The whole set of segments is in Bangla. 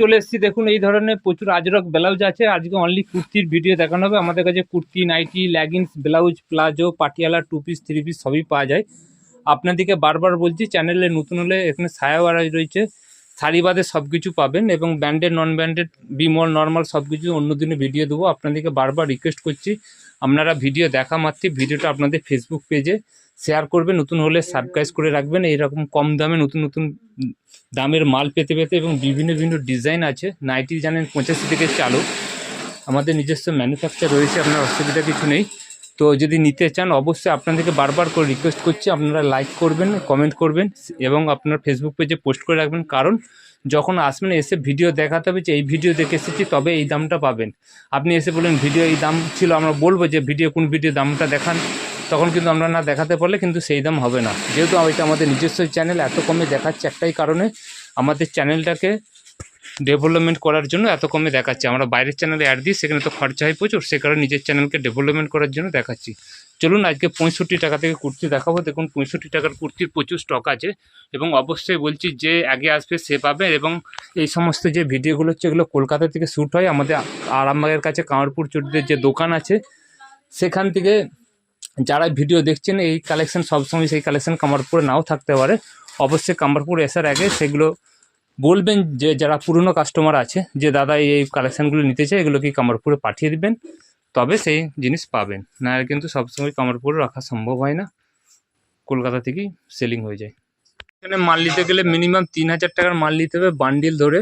চলে এসেছি। দেখুন, এই ধরনের প্রচুর আজরক ব্লাউজ আছে। আজকে অনলি কুর্তির ভিডিও দেখানো হবে। আমাদের কাছে kurti, nightie leggings blouse palazzo Patiala two piece three piece সবই পাওয়া যায়। আপনাদেরকে বারবার বলছি চ্যানেলে নতুন হলে এখানে সায়াওয়ারা রয়েছে। শাড়ি বাদে সব কিছু পাবেন এবং ব্র্যান্ডেড নন ব্র্যান্ডেড বিমল নর্মাল সব কিছু অন্য দিনে ভিডিও দেবো। আপনাদেরকে বারবার রিকোয়েস্ট করছি, আপনারা ভিডিও দেখা মাত্রই। ভিডিওটা আপনাদের ফেসবুক পেজে শেয়ার করবেন নতুন হলে সাবস্ক্রাইব করে রাখবেন। এইরকম কম দামে নতুন নতুন দামের মাল পেতে পেতে এবং বিভিন্ন বিভিন্ন ডিজাইন আছে। নাইটি জানেন পঁচাশি থেকে চালু। আমাদের নিজস্ব ম্যানুফ্যাকচার রয়েছে, আপনার অসুবিধা কিছু নেই। তো যদি নিতে চান, অবশ্যই আপনাদেরকে বারবার করে রিকোয়েস্ট করছি। আপনারা লাইক করবেন কমেন্ট করবেন এবং আপনার ফেসবুক পেজে পোস্ট করে রাখবেন। কারণ যখন আসবেন, এসে ভিডিও দেখাতে হবে যে, এই ভিডিও দেখে এসেছি, তবে এই দামটা পাবেন। আপনি এসে বলেন ভিডিও এই দাম ছিল। আমরা বলব যে, ভিডিও কোন ভিডিও দামটা দেখান। তখন কিন্তু আমরা না দেখাতে পারলে কিন্তু সেই দাম হবে না। যেহেতু এটা আমাদের নিজস্ব চ্যানেল এত কমে দেখাচ্ছে একটাই কারণে আমাদের চ্যানেলটাকে ডেভেলপমেন্ট করার জন্য এত কমে দেখাচ্ছে। আমরা বাইরের চ্যানেলে অ্যাড দিই, সেখানে তো খরচা হয় প্রচুর, সে কারণে নিজের চ্যানেলকে ডেভেলপমেন্ট করার জন্য দেখাচ্ছি। চলুন আজকে পঁয়ষট্টি টাকা থেকে কুর্তি দেখাবো। দেখুন, পঁয়ষট্টি টাকার কুর্তির প্রচুর স্টক আছে এবং অবশ্যই বলছি যে আগে আসবে সে পাবে এবং এই সমস্ত যে ভিডিওগুলো হচ্ছে এগুলো কলকাতা থেকে শ্যুট হয়। আমাদের আরামবাগের কাছে কামারপুর চুটিদের যে দোকান আছে, সেখান থেকে যারা ভিডিও দেখছেন, এই কালেকশন সবসময় সেই কালেকশন কামারপুরে নাও থাকতে পারে। অবশ্যই কামারপুর আসার আগে সেগুলো বলবেন যে, যারা পুরনো কাস্টমার আছে, যে দাদা এই কালেকশানগুলো নিতে চাই এগুলো কি কামারপুরে পাঠিয়ে দিবেন? তবে সেই জিনিস পাবেন। না কিন্তু সবসময় কামারপুরে রাখা সম্ভব হয় না। কলকাতা থেকেই সেলিং হয়ে যায়। এখানে মাল নিতে গেলে মিনিমাম তিন হাজার টাকার মাল নিতে হবে বান্ডিল ধরে।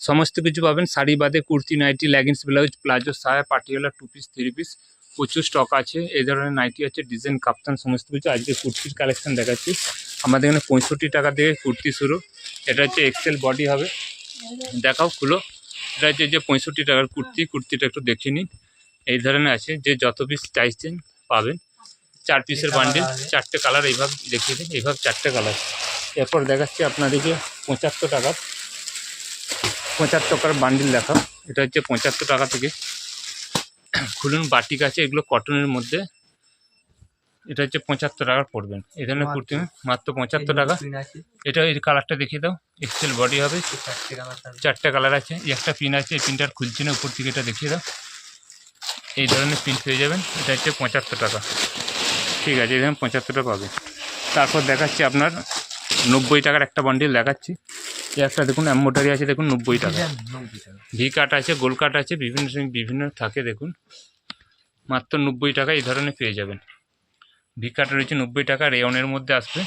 সমস্ত কিছু পাবেন। শাড়ি বাদে kurti, nightie leggings blouse palazzo সায়া Patiala two piece three piece প্রচুর স্টক আছে। এই ধরনের নাইটি আছে ডিজাইন কাপ্তান সমস্ত কিছু। আজকে কুর্তির কালেকশন দেখাচ্ছি। আমাদের এখানে পঁয়ষট্টি টাকা থেকে কুর্তি শুরু। এটা হচ্ছে এক্সেল বডি হবে। দেখাও খুলো। এটা হচ্ছে যে পঁয়ষট্টি টাকার কুর্তি। কুর্তিটা একটু দেখে নিন। এই ধরনের আছে। যে যত পিস চাইছেন পাবেন। চার পিসের বান্ডিল চারটে কালার এইভাবে দেখিয়ে দিন। এইভাবে চারটে কালার এরপর দেখাচ্ছি আপনাদেরকে পঁচাত্তর টাকার পঁচাত্তর টাকার বান্ডিল দেখাও। এটা হচ্ছে পঁচাত্তর টাকা থেকে। খুলুন বাটিক আছে এগুলো কটনের মধ্যে। এটা হচ্ছে পঁচাত্তর টাকার পড়বেন। এই ধরনের কুর্তি মাত্র পঁচাত্তর টাকা। এটা এই কালারটা দেখিয়ে দাও। এক্সেল বডি হবে। চারটে কালার আছে। একটা পিন আছে এই পিনটার খুলছে না উপর থেকে এটা দেখিয়ে দাও। এই ধরনের পিন পেয়ে যাবেন। এটা হচ্ছে পঁচাত্তর টাকা। ঠিক আছে এই ধরনের পঁচাত্তর টাকা পাবে তারপর দেখাচ্ছি আপনার নব্বই টাকার একটা বান্ডিল দেখাচ্ছি। এই একটা দেখুন অ্যাম্বোটারি আছে দেখুন নব্বই টাকা। ভি কাট আছে গোল কাট আছে বিভিন্ন বিভিন্ন থাকে দেখুন। মাত্র নব্বই টাকা এই ধরনের পেয়ে যাবেন। ভি কাট রয়েছে নব্বই টাকা রেয়নের মধ্যে আসবে।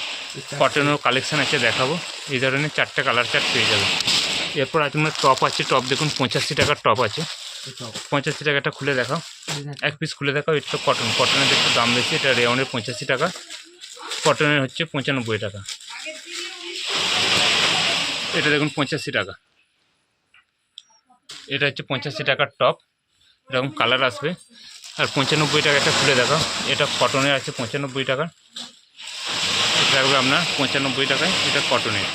কটনের কালেকশান আছে দেখাবো। এই ধরনের চারটে কালার চার্ট পেয়ে যাবেন। এরপর আছে আপনার টপ আছে টপ দেখুন পঁচাশি টাকার টপ আছে। পঁচাশি টাকাটা খুলে দেখাও। এক পিস খুলে দেখাও এটা কটন কটনের একটু দাম বেশি এটা রেয়নের পঁচাশি টাকা। কটনের হচ্ছে পঁচানব্বই টাকা। এটা দেখুন পঁচাশি টাকা। এটা হচ্ছে পঁচাশি টাকার টপ। এরকম কালার আসবে। আর পঁচানব্বই টাকা একটা খুলে দেখাও। এটা কটনের আছে পঁচানব্বই টাকা। এটা থাকবে আপনার পঁচানব্বই টাকায়। এটা কটনের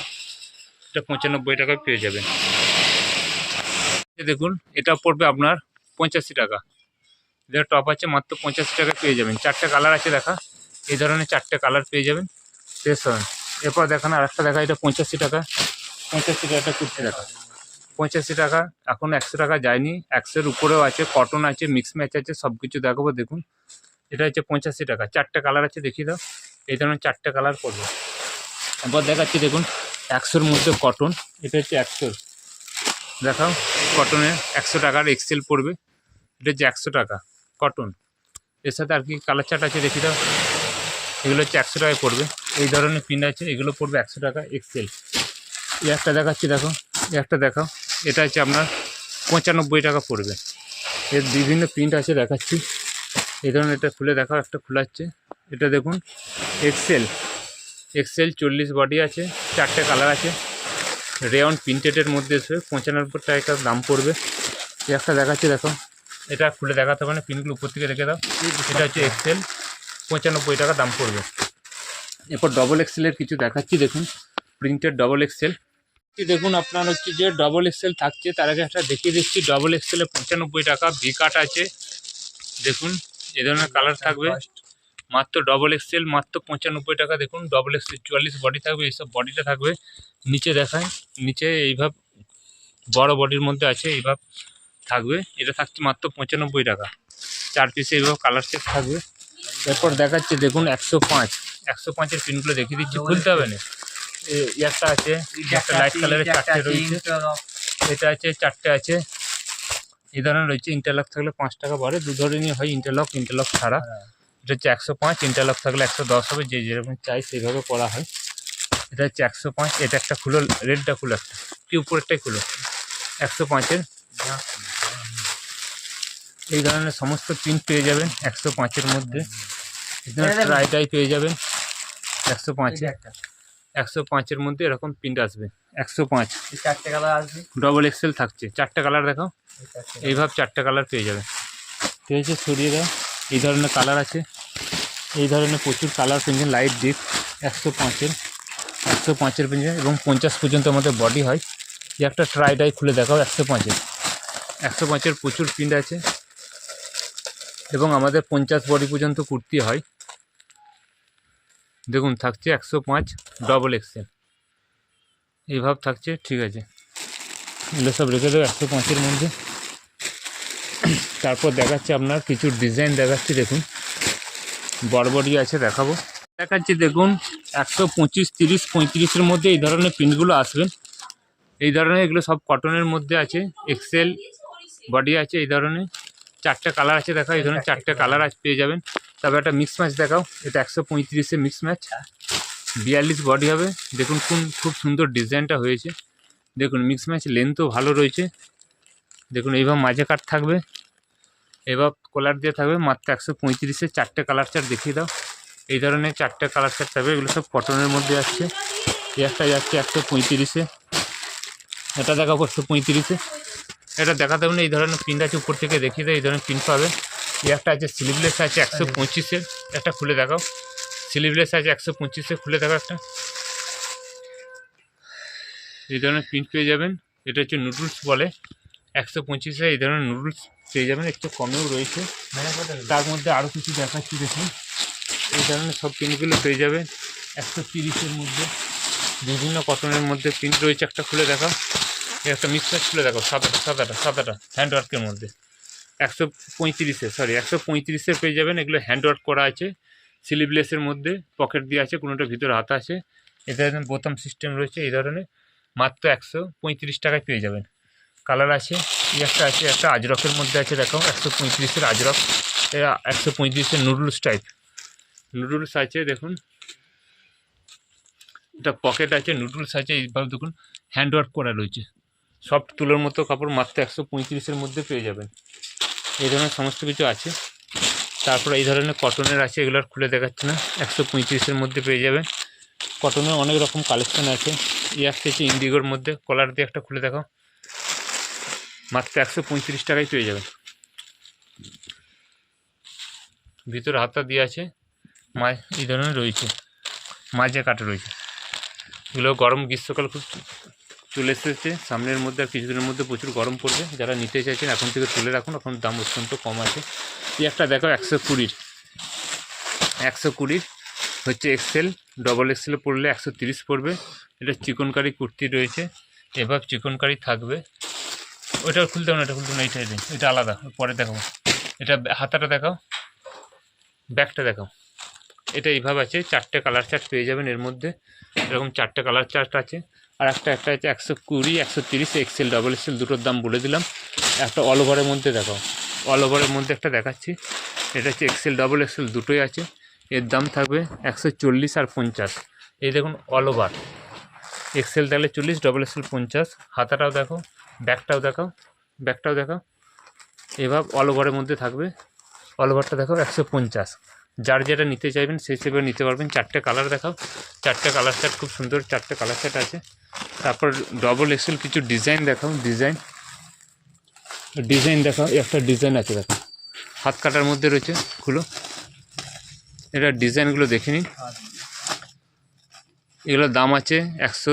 এটা পঁচানব্বই টাকায় পেয়ে যাবেন। দেখুন, এটা পড়বে আপনার পঁচাশি টাকা। এটা টপ আছে, মাত্র পঁচাশি টাকা পেয়ে যাবেন। চারটে কালার আছে দেখা। এই ধরনের চারটে কালার পেয়ে যাবেন। ফ্রেশ হবেন এরপর দেখান আর একটা দেখা, এটা পঁচাশি টাকা। পঁচাশি টাকা কুর্তি টাকা পঁচাশি টাকা এখন একশো টাকা যায়নি। একশোর উপরেও আছে কটন আছে মিক্স ম্যাচ আছে সব কিছু দেখাবো দেখুন। এটা হচ্ছে পঁচাশি টাকা। চারটে কালার আছে দেখিয়ে দাও। এই ধরনের চারটে কালার পড়বে এবার দেখাচ্ছি দেখুন একশোর মধ্যে কটন এটা হচ্ছে একশোর। দেখাও কটনের একশো টাকার এক্সেল পড়বে। এটা হচ্ছে একশো টাকা কটন এর সাথে আর কি কালার চার্ট আছে দেখি দাও। এগুলো হচ্ছে একশো টাকায় পড়বে। এই ধরনের পিন আছে এগুলো পড়বে একশো টাকা এক্সেল এই একটা দেখাচ্ছি, দেখো। একটা দেখাও। এটা হচ্ছে আপনার পঁচানব্বই টাকা পড়বে। এর বিভিন্ন প্রিন্ট আছে, দেখাচ্ছি। এই ধরনের এটা খুলে দেখাও, একটা খোলাচ্ছে। এটা দেখুন এক্সেল এক্সেল চল্লিশ বডি আছে, চারটে কালার আছে। রেয়ন প্রিন্টেডের মধ্যে এসে পঁচানব্বই টাকা দাম পড়বে। একটা দেখাচ্ছি, দেখো। এটা খুলে দেখাতে না পিনগুলো উপর থেকে রেখে দাও। এটা হচ্ছে এক্সেল পঁচানব্বই টাকা দাম পড়বে। এরপর ডবল এক্সেলের কিছু দেখাচ্ছি, দেখুন। প্রিন্টেড ডবল এক্সেল দেখুন, আপনার হচ্ছে যে ডবল এক্সেল থাকছে, তার আগে একটা দেখিয়ে দিচ্ছি ডবল এক্সেলে পঁচানব্বই টাকা বি কাট আছে। দেখুন, এ ধরনের কালার থাকবে। মাত্র ডবল এক্সেল মাত্র পঁচানব্বই টাকা, দেখুন ডবল এক্সেল চুয়াল্লিশ বডি থাকবে এইসব বডিটা থাকবে। নিচে দেখায় নিচে এইভাবে বড় বডির মধ্যে আছে এইভাবে থাকবে। এটা থাকছে মাত্র পঁচানব্বই টাকা। চার পিসে এইভাবে কালার সেট থাকবে। এরপর দেখাচ্ছে, দেখুন, একশো পাঁচ। একশো পাঁচের পিনগুলো দেখিয়ে দিচ্ছি, খুলতে হবে না। একটা আছে একটা লাইট কালারের চারটে রয়েছে। এটা আছে চারটে আছে। এই ধরনের রয়েছে ইন্টারলক থাকলে পাঁচ টাকা বাড়ে। দু ধরনের হয় ইন্টারলক ইন্টারলক ছাড়া। এটা হচ্ছে একশো পাঁচ ইন্টারলক থাকলে একশো দশ হবে। যে যেরকম চাই সেইভাবে করা হয়। এটা হচ্ছে একশো পাঁচ এটা একটা খুলো রেডটা খুলো একটা। কি উপরেরটাই খুলো? একশো পাঁচের। এই ধরনের সমস্ত প্রিন্ট পেয়ে যাবেন একশো পাঁচের মধ্যে। ট্রাইটাই পেয়ে যাবেন একশো পাঁচে। একশো পাঁচের মধ্যে এরকম প্রিন্ট আসবে। একশো পাঁচ। চারটে কালার আসবে? ডবল এক্সেল থাকছে। চারটে কালার চারটে এইভাবে চারটে কালার পেয়ে যাবে। ঠিক আছে সরিয়ে দাও। এই ধরনের কালার আছে। এই ধরনের প্রচুর কালার পেনশন লাইট ডিপ একশো পাঁচের একশো পাঁচের পেনশন এবং পঞ্চাশ পর্যন্ত আমাদের বডি হয়। যে একটা ট্রাই ডাই খুলে দেখাও একশো পাঁচের একশো পাঁচের প্রচুর প্রিন্ট আছে। এবং আমাদের পঞ্চাশ বডি পর্যন্ত কুর্তি হয়। দেখুন, থাকছে একশো পাঁচ ডবল এক্সেল এইভাবে থাকছে, ঠিক আছে। এগুলো সব রেখে দেবো একশো পাঁচের মধ্যে। তারপর দেখাচ্ছে আপনার কিছু ডিজাইন দেখাচ্ছি, দেখুন। বড়বড়ি আছে, দেখাবো। দেখাচ্ছি, দেখুন, একশো পঁচিশ, তিরিশ, পঁয়ত্রিশের মধ্যে এই ধরনের প্রিন্টগুলো আসবেন এই ধরনের এগুলো সব কটনের মধ্যে আছে এক্সেল বডি আছে এই ধরনের। চারটে কালার আছে, দেখা, এই ধরনের চারটে কালার আছে পেয়ে যাবেন। তারপর একটা মিক্স ম্যাচ দেখাও। এটা একশো পঁয়ত্রিশে মিক্স ম্যাচ বিয়াল্লিশ বডি হবে। দেখুন কোন খুব সুন্দর ডিজাইনটা হয়েছে। দেখুন মিক্স ম্যাচ লেন্থও ভালো রয়েছে। দেখুন এইভাবে মাঝে কাট থাকবে। এবার কলার দিয়ে থাকবে। মাত্র একশো পঁয়ত্রিশে চারটে কালার চার্ট দেখিয়ে দাও। এই ধরনের চারটে কালার চার্ট থাকবে। এগুলো সব কটনের মধ্যে আসছে। এই একটা যাচ্ছে একশো পঁয়ত্রিশে। এটা দেখাবো একশো পঁয়ত্রিশে। এটা দেখাতে হবে না এই ধরনের প্রিন্ট আছে উপর থেকে দেখিয়ে দেয় এই ধরনের প্রিন্ট পাবে। একটা আছে স্লিভলেস আছে একশো পঁচিশের একটা খুলে দেখাও। স্লিভলেস আছে একশো পঁচিশে খুলে দেখাও একটা। এই ধরনের প্রিন্ট পেয়ে যাবেন। এটা হচ্ছে নুডলস বলে। একশো পঁচিশে এই ধরনের নুডলস পেয়ে যাবেন একটু কমেও রয়েছে। মানে তার মধ্যে আরও কিছু দেখাচ্ছি দেখুন। এই ধরনের সব প্রিন্টগুলো পেয়ে যাবেন। একশো তিরিশের মধ্যে। বিভিন্ন কটনের মধ্যে প্রিন্ট রয়েছে একটা খুলে দেখাও। একটা মিক্সার খুলে দেখো সাদাটা সাদাটা সাদাটা হ্যান্ডওয়ার্কের মধ্যে। একশো পঁয়ত্রিশে সরি একশো পঁয়ত্রিশে পেয়ে যাবেন। এগুলো হ্যান্ডওয়ার্ক করা আছে স্লিভলেসের মধ্যে পকেট দিয়ে আছে কোনোটা ভিতরে হাত আছে। এতে বোতাম সিস্টেম রয়েছে এই ধরনের। মাত্র একশো পঁয়ত্রিশ টাকায় পেয়ে যাবেন। কালার আছে, এই একটা আছে, একটা আজরকের মধ্যে আছে, দেখো, একশো পঁয়ত্রিশের আজরক একশো পঁয়ত্রিশের নুডলস টাইপ নুডলস আছে, দেখুন। এটা পকেট আছে নুডলস আছে, এইভাবে দেখুন হ্যান্ডওয়ার্ক করা রয়েছে। সফট তুলোর মতো কাপড় মাত্র একশো পঁয়ত্রিশের মধ্যে পেয়ে যাবেন। এই ধরনের সমস্ত কিছু আছে। তারপরে এই ধরনের কটনের আছে, এগুলো আর খুলে দেখাচ্ছে না। একশো পঁয়ত্রিশের মধ্যে পেয়ে যাবেন কটনের অনেক রকম কালেকশন আছে। এই হচ্ছে ইন্ডিগোর মধ্যে কলার দিয়ে একটা খুলে দেখাও। মাত্র একশো পঁয়ত্রিশ টাকায় পেয়ে যাবেন ভিতরে হাতা দিয়ে আছে মা এই ধরনের রয়েছে। মাঝে কাটা রয়েছে। এগুলো গরম গ্রীষ্মকাল খুব চলে এসেছে। সামনের মধ্যে আর কিছুদিনের মধ্যে প্রচুর গরম পড়বে। যারা নিতে চাইছেন, এখন থেকে তুলে রাখুন। এখন দাম অত্যন্ত কম আছে। এই একটা দেখো, একশো কুড়ির। একশো কুড়ির হচ্ছে এক্সেল ডবল এক্সেল পড়লে একশো তিরিশ পড়বে। এটা চিকনকারি কুর্তি রয়েছে। এবার চিকনকারি থাকবে। ওইটা খুলতে হবে না, এটা খুলতে না এইটাই এটা আলাদা, পরে দেখাবো। এটা হাতাটা দেখাও। ব্যাগটা দেখাও। এটা এইভাবে আছে। চারটে কালার চার্ট পেয়ে যাবেন এর মধ্যে। এরকম চারটে কালার চার্ট আছে। আর একটা একটা হচ্ছে একশো কুড়ি, একশো তিরিশ এক্সেল ডবল এক্সেল দুটোর দাম বলে দিলাম। একটা অল ওভারের মধ্যে দেখাও অল ওভারের মধ্যে একটা দেখাচ্ছি। এটা হচ্ছে এক্সেল ডবল এক্সেল দুটোই আছে। এর দাম থাকবে একশো চল্লিশ আর পঞ্চাশ। এই দেখুন অল ওভার এক্সেল তাহলে চল্লিশ ডবল এক্সেল পঞ্চাশ। হাতাটাও দেখো, ব্যাগটাও দেখাও ব্যাগটাও দেখাও। এবার অল ওভারের মধ্যে থাকবে। অল ওভারটা দেখো একশো পঞ্চাশ। যার যেটা নিতে চাইবেন সেই হিসেবে নিতে পারবেন। চারটে কালার দেখাও। চারটে কালার সেট খুব সুন্দর, চারটে কালার সেট আছে। তারপর ডবল এক্সেল কিছু ডিজাইন দেখাও ডিজাইন ডিজাইন দেখাও একটা ডিজাইন আছে দেখো। হাত কাটার মধ্যে রয়েছে, খুলো। এটা ডিজাইনগুলো দেখে নিন। এগুলোর দাম আছে একশো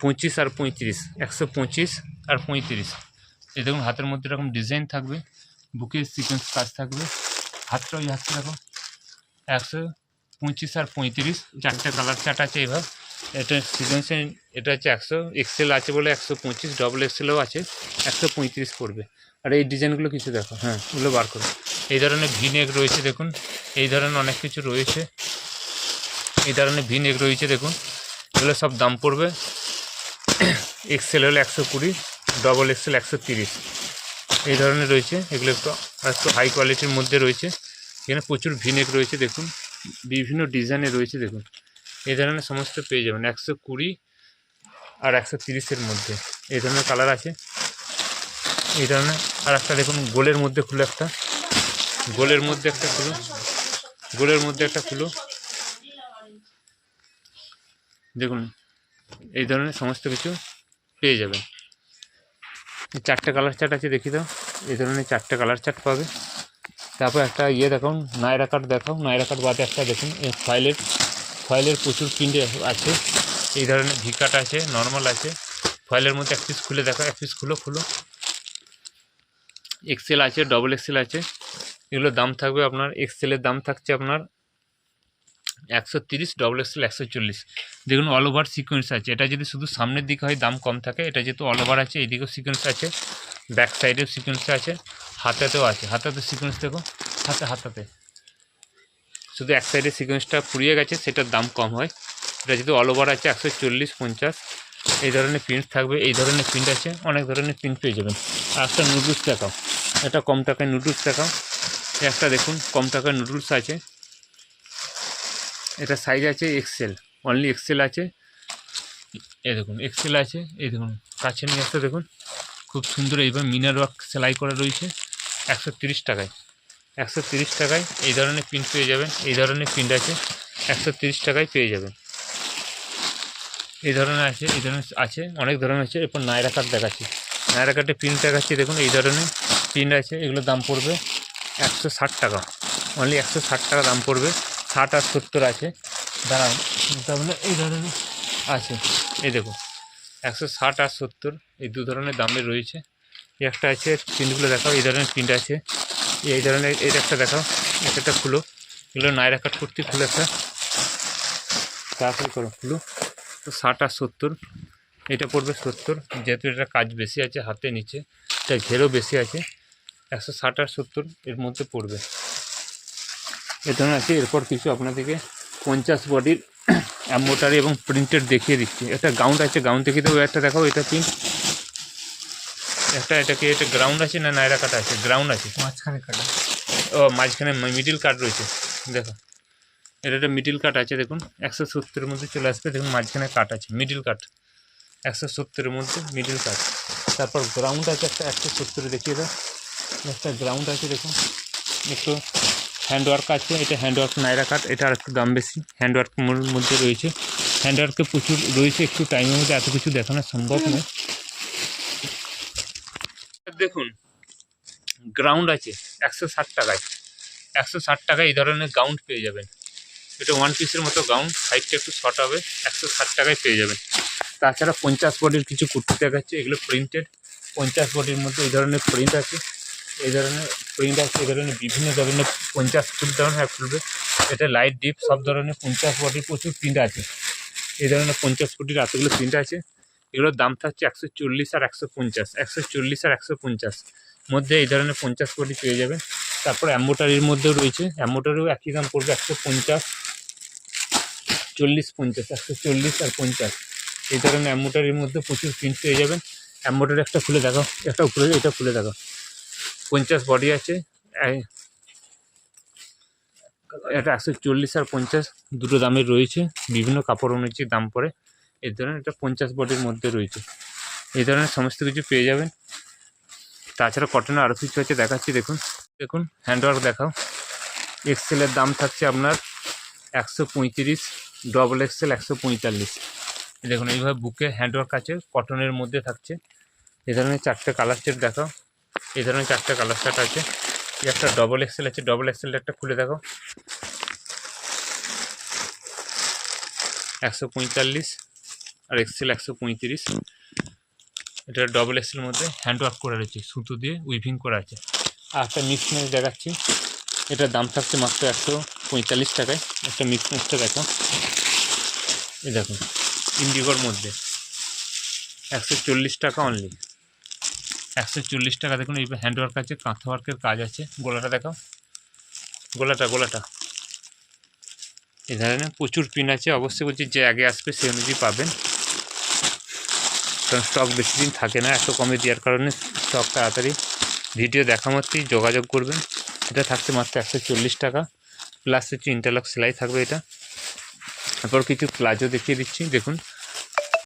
পঁচিশ আর পঁয়ত্রিশ, একশো পঁচিশ আর পঁয়ত্রিশ। এই দেখুন, হাতের মধ্যে এরকম ডিজাইন থাকবে, বুকে সিকোয়েন্স কাজ থাকবে। হাতটা ওই হাতটা দেখো, একশো পঁচিশ আর পঁয়ত্রিশ, চারটে কালার চার্ট আছে এবার। এটা সিকোয়েন্সে এটা হচ্ছে একশো এক্সেল আছে বলে একশো পঁচিশ ডবল এক্সেলও আছে, একশো পঁয়ত্রিশ পড়বে। আর এই ডিজাইনগুলো কিছু দেখো হ্যাঁ ওগুলো বার করো। এই ধরনের ভি নেক রয়েছে, দেখুন, এই ধরনের অনেক কিছু রয়েছে। এই ধরনের ভি নেক রয়েছে, দেখুন, এগুলো সব দাম পড়বে। এক্সেল হলো একশো কুড়ি ডবল এক্সেল একশো তিরিশ। এই ধরনের রয়েছে, এগুলো একটু একটু হাই কোয়ালিটির মধ্যে রয়েছে। এখানে প্রচুর ভিনেক রয়েছে, দেখুন, বিভিন্ন ডিজাইনে রয়েছে, দেখুন। এই ধরনের সমস্ত পেয়ে যাবেন। একশো কুড়ি আর একশো তিরিশের মধ্যে। এই ধরনের কালার আছে। এই ধরনের আর একটা দেখুন, গোলের মধ্যে খুলে একটা। গোলের মধ্যে একটা খুলো। গোলের মধ্যে একটা খুলো। দেখুন, এই ধরনের সমস্ত কিছু পেয়ে যাবেন। চারটে কালার চার্ট আছে, দেখি দাও। এই ধরনের চারটে কালার চার্ট পাবে। তারপর একটা ইয়ে দেখাও, নায়রা কাট দেখাও। নায়রা কাট বাদে একটা দেখুন ফাইলের ফয়েলের প্রচুর প্রিন্ট আছে। এই ধরনের ভিকাট আছে, নর্মাল আছে। ফয়েলের মধ্যে এক পিস খুলে দেখো, এক পিস খুলো খুলো। এক্সেল আছে ডবল এক্সেল আছে। এগুলোর দাম থাকবে আপনার এক্সেলের দাম থাকছে আপনার একশো তিরিশ ডবল এক্সেল একশো চল্লিশ। দেখুন অল ওভার সিকোয়েন্স আছে। এটা যদি শুধু সামনের দিকে হয়, দাম কম থাকে। এটা যেহেতু অল ওভার আছে এইদিকেও সিকোয়েন্স আছে ব্যাক সাইডেও সিকোয়েন্স আছে, হাতাতেও আছে। হাতাতে সিকোয়েন্স দেখো, হাতে, হাতাতে। শুধু এক সাইডে সিকোয়েন্সটা ফুরিয়ে গেছে, সেটার দাম কম হয়। এটা যেহেতু অল ওভার আছে, একশো চল্লিশ পঞ্চাশ। এই ধরনের প্রিন্ট থাকবে, এই ধরনের প্রিন্ট আছে, অনেক ধরনের প্রিন্ট পেয়ে যাবেন। আর একটা নুডলস দেখাও। এটা কম টাকায় নুডলস দেখাও। একটা দেখুন, কম টাকায় নুডলস আছে। এটা সাইজ আছে এক্সেল অনলি এক্সেল আছে। এ দেখুন এক্সেল আছে। এই দেখুন, কাছে নিয়ে আসতে দেখুন। খুব সুন্দর এইবার মিনার ওয়ার্ক সেলাই করা রয়েছে, একশো টাকায়। একশো তিরিশ টাকায় এই ধরনের প্রিন্ট পেয়ে যাবেন। এই ধরনের প্রিন্ট আছে, একশো টাকায় পেয়ে যাবেন। এই ধরনের আছে, এই ধরনের আছে, অনেক ধরনের আছে। এরপর নায়রা কাট দেখাচ্ছি। নায়রা কাটে প্রিন্ট দেখাচ্ছি, দেখুন এই ধরনের প্রিন্ট আছে, এগুলোর দাম পড়বে একশো ষাট টাকা। অনলি একশো ষাট টাকা দাম পড়বে, ষাট আর সত্তর আছে। দাঁড়ান তারপরে এই ধরনের আছে। এই দেখো একশো ষাট আর সত্তর, এই দু ধরনের দামে রয়েছে। একটা আছে প্রিন্টগুলো দেখাও, এই ধরনের প্রিন্ট আছে। এই ধরনের এটা একটা দেখাও এটা একটা খুলো। এগুলো নায়রা কাট করতে খুলে একটা তাড়াতাড়ি করো, খুলো। তো ষাট আর সত্তর, এটা পড়বে সত্তর। যেহেতু এটা কাজ বেশি আছে হাতে নিচে এটা ঘেরও বেশি আছে। একশো ষাট আর সত্তর এর মধ্যে পড়বে। এ ধরনের আছে, এরপর কিছু আপনাদেরকে পঞ্চাশ বডির অ্যাম্বোটারি এবং প্রিন্টেড দেখিয়ে দিচ্ছি। একটা গাউন্ড আছে গাউন্ড দেখিয়ে দেবো। একটা দেখাও, এটা প্রিন্ট একটা এটা কি এটা গ্রাউন্ড আছে না নায়রা কাটা আছে? গ্রাউন্ড আছে। মাঝখানে কাটা। ও মাঝখানে মিডিল কাট রয়েছে। দেখো। এটা একটা মিডিল কাট আছে দেখুন। একশো সত্তরের মধ্যে চলে আসবে দেখুন মাঝখানে কাট আছে মিডিল কাট একশো সত্তরের মধ্যে মিডিল কাট তারপর গ্রাউন্ড আছে একটা একশো সত্তরে দেখিয়ে দাও। একটা গ্রাউন্ড আছে দেখুন। একটু হ্যান্ডওয়ার্ক আছে এটা হ্যান্ডওয়ার্ক নাইরা কাট এটা আর একটু দাম বেশি। হ্যান্ডওয়ার্ক মধ্যে রয়েছে। হ্যান্ডওয়ার্কে প্রচুর রয়েছে একটু টাইমের মধ্যে এত কিছু দেখানো সম্ভব নয়। দেখুন গ্রাউন্ড আছে, একশো ষাট টাকায়। একশো ষাট টাকায় এই ধরনের গাউন্ড পেয়ে যাবেন। এটা ওয়ান পিসের মতো গাউন্ড সাইডটা একটু শর্ট হবে, একশো ষাট টাকায় পেয়ে যাবেন। তাছাড়া পঞ্চাশ বডির কিছু কুর্তি দেখাচ্ছে, এগুলো প্রিন্টেড পঞ্চাশ বডির মধ্যে এই ধরনের প্রিন্ট আছে, এই ধরনের প্রিন্ট আছে, এই ধরনের বিভিন্ন ধরনের পঞ্চাশ ফুল ধরনের খুলবে। এটা লাইট ডিপ সব ধরনের পঞ্চাশ বডির প্রচুর প্রিন্ট আছে। এই ধরনের পঞ্চাশ ফুটির এতগুলো প্রিন্ট আছে। এগুলোর দাম থাকছে একশো চল্লিশ আর একশো পঞ্চাশ। একশো চল্লিশ আর একশো পঞ্চাশ। মধ্যে এই ধরনের পঞ্চাশ কোটি পেয়ে যাবেন। তারপর অ্যাম্বোটারির মধ্যেও রয়েছে। অ্যাম্বোটারিও একই দাম পড়বে একশো পঞ্চাশ, চল্লিশ পঞ্চাশ, একশো চল্লিশ আর পঞ্চাশ। এই ধরনের অ্যাম্বোটারির মধ্যে প্রচুর প্রিন্ট পেয়ে যাবেন। অ্যাম্বোটারি একটা খুলে দেখো একটা উপরে, এটা খুলে দেখো পঞ্চাশ বডি আছে এটা একশো চল্লিশ আর পঞ্চাশ, দুটো দামের রয়েছে। বিভিন্ন কাপড় অনুযায়ী দাম পড়ে। এই ধরনের এটা পঞ্চাশ বডির মধ্যে রয়েছে। এই ধরনের সমস্ত কিছু পেয়ে যাবেন। তাছাড়া কটনের আরও কিছু আছে, দেখাচ্ছি, দেখুন। দেখুন হ্যান্ডওয়ার্ক দেখাও। এক্সেলের দাম থাকছে আপনার একশো পঁয়ত্রিশ ডবল এক্সেল একশো পঁয়তাল্লিশ। দেখুন, এইভাবে বুকে হ্যান্ডওয়ার্ক আছে কটনের মধ্যে থাকছে। এই ধরনের চারটে কালার সেট দেখাও। এই ধরনের চারটে কালার সেট আছে। একটা ডবল এক্সেল আছে ডবল এক্সেলটা একটা খুলে দেখো একশো পঁয়তাল্লিশ আর এক্সেল একশো পঁয়ত্রিশ। এটা ডবল এক্সেল মধ্যে হ্যান্ড ওয়ার্ক করা রয়েছে, সুতো দিয়ে উইভিং করা আছে। আর একটা মিক্স ম্যাচ দেখাচ্ছি। এটার দাম থাকছে মাত্র একশো পঁয়তাল্লিশ টাকায়। একটা মিক্স ম্যাচটা দেখো। এই দেখুন ইন্ডিগোর মধ্যে। একশো চল্লিশ টাকা অনলি একশো চল্লিশ টাকা দেখুন, এই হ্যান্ডওয়ার্ক আছে, কাঁথা ওয়ার্কের কাজ আছে। গোলাটা দেখাও। গোলাটা গোলাটা। এই ধরনের প্রচুর পিন আছে, অবশ্যই বলছি যে আগে আসবে, সেই অনুযায়ী পাবেন। কারণ স্টক বেশি দিন থাকে না, এত কমে দেওয়ার কারণে স্টক তাড়াতাড়ি ভিডিও দেখা মাত্রই যোগাযোগ করবেন। এটা থাকছে মাত্র একশো চল্লিশ টাকা প্লাস হচ্ছে ইন্টারলক সেলাই থাকবে এটা। তারপর কিছু প্লাজো দেখিয়ে দিচ্ছি, দেখুন।